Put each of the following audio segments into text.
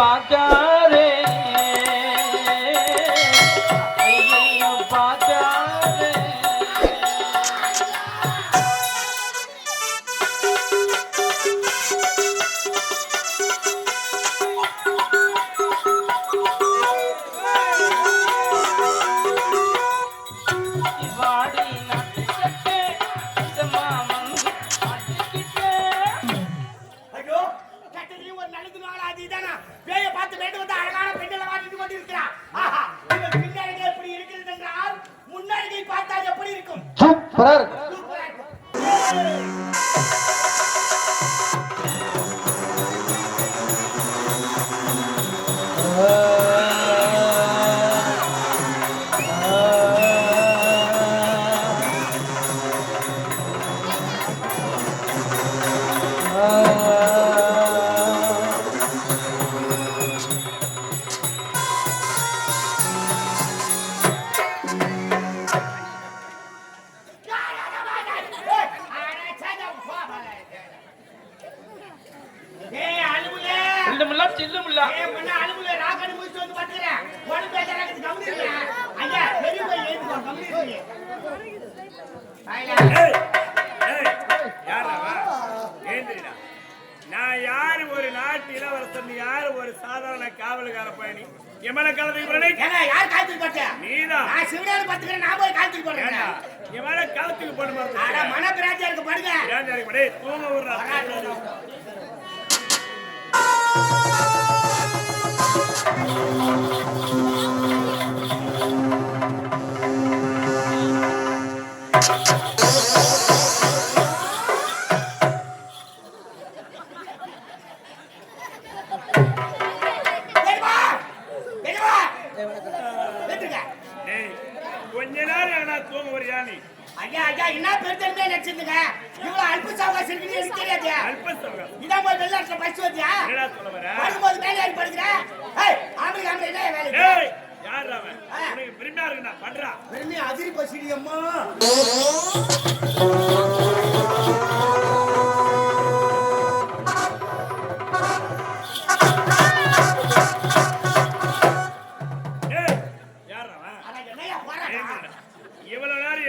பார்க்காதே ஏய், பொண்ணு, அழுவுல, ராக்கடி முடிச்சு வந்து பார்த்துக்கிறேன். உடம்பு பேசுறாங்க, இருங்க. ஐயா, பெரிய போய். நான் யாரு ஒரு நாட்டு இளவரசன் யாரு ஒரு சாதாரண காவலுக்கார பயணி எமன காலத்துக்கு போறேன் யார் காய்ச்சல் போட்ட? நீதான் நான் சிவனார் பார்த்துக்கிறேன், நான் போய் ஏண்டா போடுறேன். எமன காலத்துக்கு போன அட, மனப்பிராட்டியா இருக்கு, படுங்க. தூங்க விடுறா Oh, நேரம்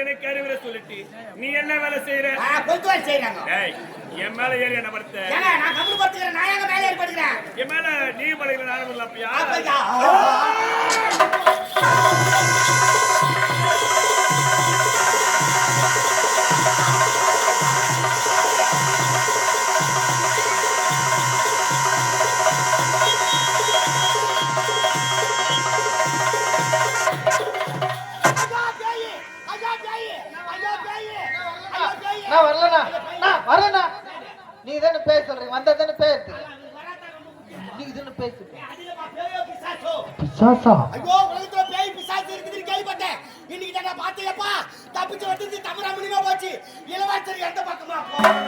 எனக்கு அறிவுரை சொல்லிட்டு நீ என்ன வேலை செய்யற கொத்து வேலை. ஏய் என் மேல ஏறி என்ன படுத்த. நான் படுத்துக்கிறேன், நான் ஏங்க மேலே ஏறி படுக்கிறேன்? என் மேல நீ படுக்கிற நானும் இல்ல அப்பயா பிசாசோ? சாசா. ஐயோ உலகத்துல பேய் பிசாசு இருக்குதுன்னு கேள்விப்பட்டேன் இன்னைக்கு நான் பார்த்தேன்ப்பா தப்பிச்சு வந்து தமிழா போச்சு? இளவரசர் எந்த பக்கமா போறான்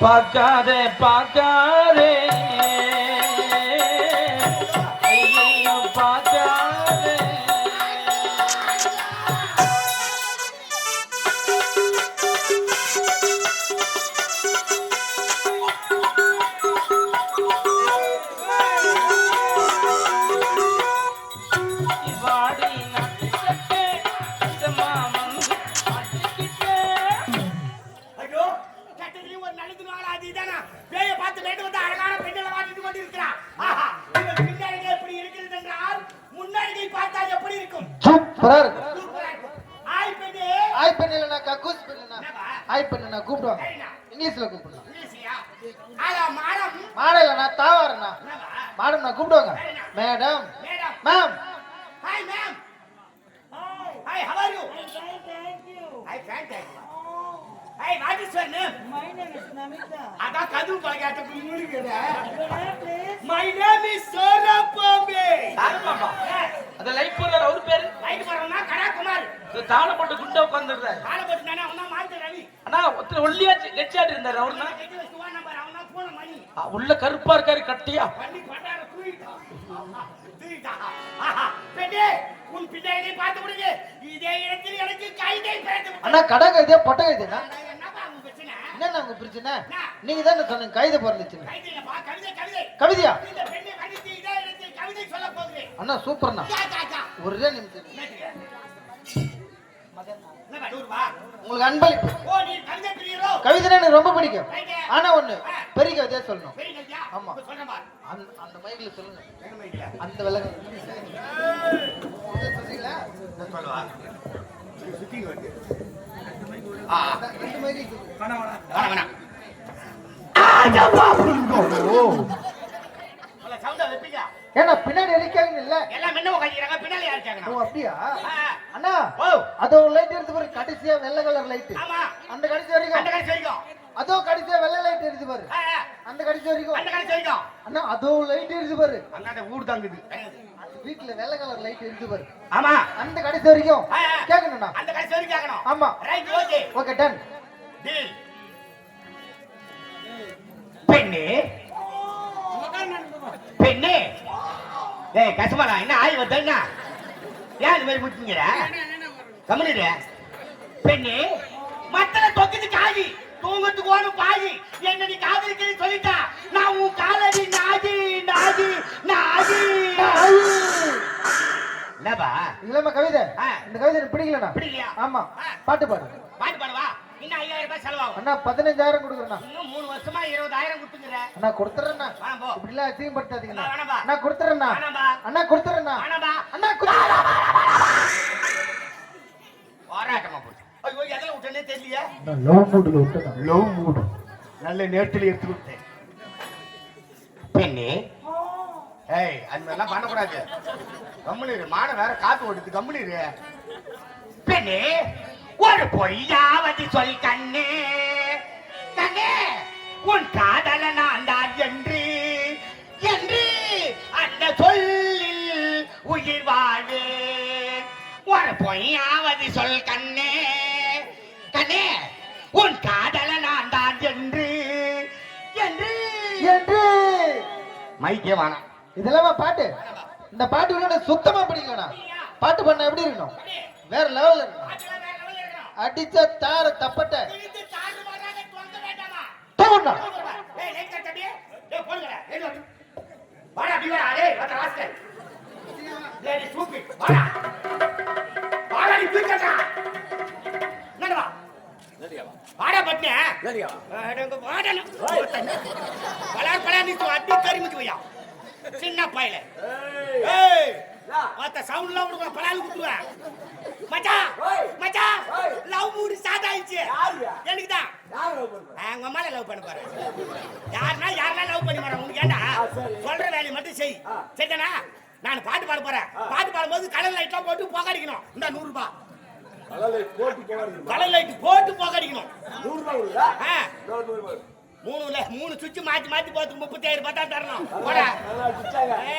பார்க்காதே பார்க்காதே. சூப்பரா இருக்கு. சூப்பரா இருக்கும் ஆய் ஆய் பண்ணலண்ணா கக்கூஸ் என்னப்பா? ஆய் பண்ணா கூப்பிடுவாங்க. இங்கிலீஷ்ல கூப்பிடலாம் மாடம். மாடலண்ணா தாவாரண்ணா. என்னப்பா? மேடம் நான் கூப்பிடுவாங்க. Madam. Madam. Ma'am. Hi, ma'am. Hi, how are you? Hi, fine, thank you. Hi, what is your name? My name is Namita. அதான் கதவு பழகாட்ட முழுகிற Your name, இஸ் சோரப்பாம்பே யாருமாப்பா? அந்த லைட் போடுறாரு அவரு பேரு? ரைட் போறவனா கடாகுமார் இந்த தாளை போட்டு குண்டா உட்காந்துருந்தாரு கால போட்டு நானே அவனா மாத்து ரவி. அண்ணா ஒருத்தர் ஒல்லியாச்சு கெச்சாடி இருந்தாரு அவருனா உள்ள கருப்பா இருக்காரு கட்டியா? பண்ணி பட்டார தூயிட்டா தூயிட்டா ஆஹா பெண்ணே உன் பின்னாடி பார்த்து விடுங்க. இதே இடத்தில் எனக்கு கைதை பிறந்து அண்ணா கடை கைதே பொட்டை கைதேண்ணா என்னப்பா உங்க பிரச்சனை? நீங்க தானே சொன்னீங்க? கவிதை கவிதை. கவிதையா? அண்ணா சூப்பர்ண்ணா. ஒரே நிமிஷம். உங்களுக்கு அன்பளிப்பு ஓ, நீ கவிதை எனக்கு ரொம்ப பிடிக்கும். ஆனா ஒண்ணு பெரிய கவிதையா சொல்லணும்? ஆமா. அந்த அந்த மைக்ல சொல்லுங்க? அந்த விலகு சொல்றீங்களா ஏன்னா பின்னாடி அடிக்காங்க இல்ல எல்லாம் முன்ன உட்காந்துக்கிறாங்க, பின்னால யார் ஓ? அப்படியா. அண்ணா ஓ, அதோ லைட் எடுத்து பாரு கடைசியா வெள்ளை கலர் லைட் ஆமா. அந்த கடைசி அந்த வரைக்கும் கடைசி வரைக்கும். அதோ கடைசியா வெள்ளை லைட் எடுத்து பாரு. அந்த கடைசி வரைக்கும் அந்த கடைசி வரைக்கும். அண்ணா அதோ லைட் எடுத்து பாரு அந்தாண்ட ஊடு தாங்குது. வீட்டுல வெள்ளை கலர் லைட் எடுத்து பாரு ஆமா அந்த கடைசி வரைக்கும். கேட்கணும்ண்ணா அந்த கடைசி வரைக்கும் கேட்கணும். ஆமா right, okay. Okay done deal. பெண்ணே பெண்ணே. ஏய் கசுமாடா என்ன ஆய் வந்த என்ன? ஏன் இந்த மாதிரி முட்டிங்கிற கம்முனிடு பெண்ணே மத்தல தொக்குது காதி தூங்கத்துக்கு ஓடும் பாதி. என்ன நீ காதலிக்கிறேன்னு சொல்லிட்டா? நான் உன் காலடி நாதி நாதி நாதி. என்னப்பா? இல்லம்மா கவிதை. இந்த கவிதை பிடிக்கலண்ணா பிடிக்கலையா? ஆமா. பாட்டு பாடு. பாட்டு பாடுவா? இன்னும் ஐயாயிரம் ரூபாய் செலவாகும். அண்ணா பதினஞ்சாயிரம் கொடுக்குறேண்ணா. இன்னும் மூணு வருஷமா இருபதாயிரம் கொடுத்துங்கிற அண்ணா கொடுத்துறேண்ணா. இப்படிலாம் அசிங்கப்படுத்தாதீங்கண்ணா அண்ணா, கொடுத்துறேண்ணா. அண்ணா கொடுத்துறேண்ணா. அண்ணா போராட்டமா போச்சு ஐயோ எதில் விட்டனே தெரியலையே. லவ் மூடுல விட்டுதான் லவ் மூடு நல்ல நேரத்தில் எடுத்து விட்டேன் பெண்ணே. ஏய் அந்த மாதிரிலாம் பண்ணக்கூடாது. கம்முனிரு மானம் வேற காத்து ஓடுது. கம்முனிரு பெண்ணே. ஒரு பொய்யாவது சொல் கண்ணே. கண்ணே உன் காதல நான் தான் என்று. என்று அந்த சொல்லில் உயிர் வாழ்வேன். ஒரு பொய்யாவது சொல் கண்ணே. கண்ணே உன் காதல நான் தான் என்று. என்று. என்று. மைக்கே வேணாம் இதெல்லாம் பாட்டு? இந்த பாட்டு சுத்தமா பிடிக்கலண்ணா பாட்டு பண்ண எப்படி இருக்கணும்? வேற லெவல்ல இருக்கணும். அடிச்ச தார தப்பட்ட. சின்ன பையல. ஏய். மத்த சவுண்ட்லாம் கொடுக்க பலால் குத்துவேன் மச்சான் மச்சான் லவ் மூடி ஸ்டார்ட் ஆயிடுச்சு எனக்கு தான் உங்க அம்மால லவ் பண்ண போறேன் யாருனா யாருனா லவ் பண்ணி போறேன் உனக்கு ஏண்டா? சொல்ற வேலையை மட்டும் செய். சரிதானா? நான் பாட்டு பாட போறேன். பாட்டு பாடும்போது கலர் லைட்லாம் போட்டு புகடிக்கணும். இந்த நூறு ரூபாய் கலர் லைட் போட்டு புகடிக்கணும்? ஆ. மூணு இல்ல மூணு சுவிட்ச் மாத்தி மாத்தி போட்டு முப்பத்தாயிரம் ரூபாய் தான் தரணும். போட.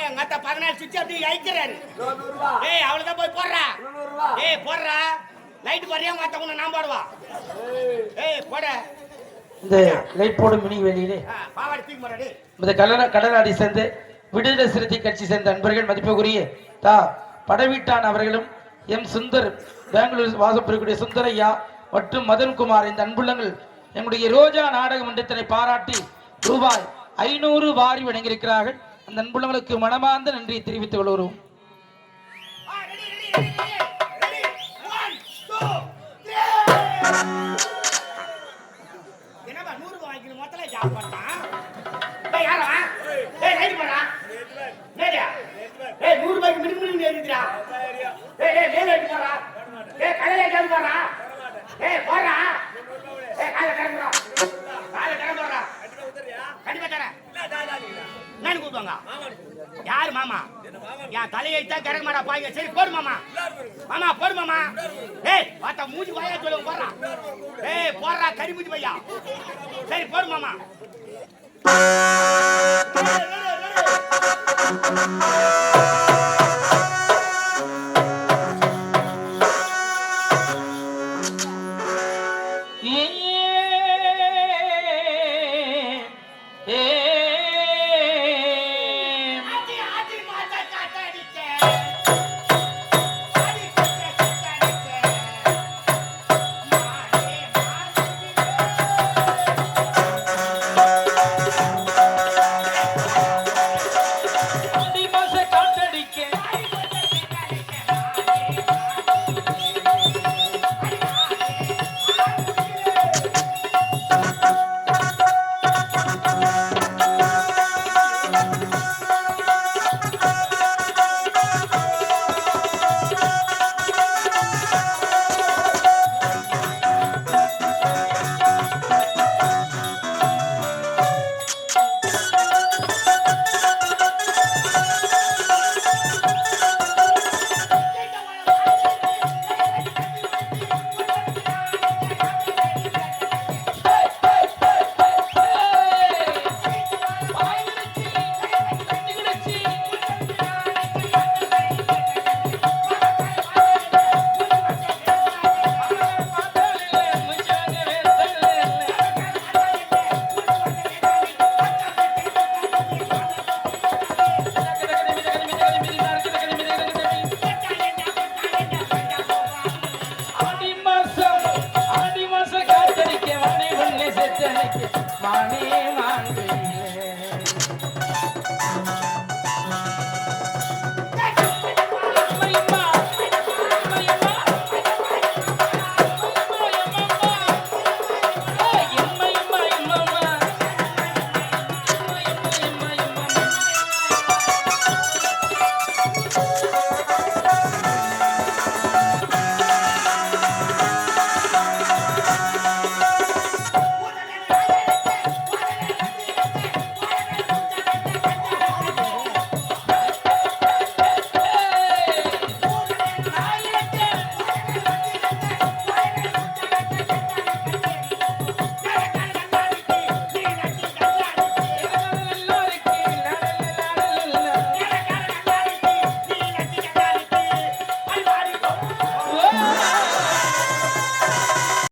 உங்க அத்தா பதினாலு சுவிட்ச் அப்படி அழிக்கிறாரு ஏய் அவ்வளவுதான் போய் போடுறா. ஏய் போடுறா. லைட் போறியா அத்தா உன்னை நான் போடுவா. ஏய் போட. இந்த லைட் போடும் மினி வெளியிலே பாவாடை தூக்கி இந்த கல்லண கடலாடி சேர்ந்து விடுதலை சிறுத்தை கட்சி சேர்ந்த அன்பர்கள் மதிப்புக்குரிய தா படவீட்டான் அவர்களும் எம் சுந்தர் பெங்களூர் வாசப்பெறக்கூடிய சுந்தரையா மற்றும் மதன்குமார் இந்த அன்புள்ளங்கள் எங்களுடைய ரோஜா நாடக மன்றத்தினை பாராட்டி ரூபாய் ஐநூறு வாரி வழங்கியிருக்கிறார்கள். அந்த அன்புள்ளங்களுக்கு மனமார்ந்த நன்றியை தெரிவித்துக் கொள்கிறோம். நூறு ரூபாய்க்கு மினி மினி ஏறிடுறா ஏய் ஏய் மேல ஏறி போறா ஏய் கடையில ஏறி போறா ஏய் போறா போங்க யாரு மாமா? என் தலையெழுத்தா கிறக்க மாட்டா பாய்ங்க. சரி போடு மாமா. மாமா போடு மாமா. ஏய் பார்த்தா மூஞ்சி வாயா சொல்லுங்க போடுறா. ஏய் போடுறா கறி மூஞ்சி பையா. சரி போடு மாமா. Thank you.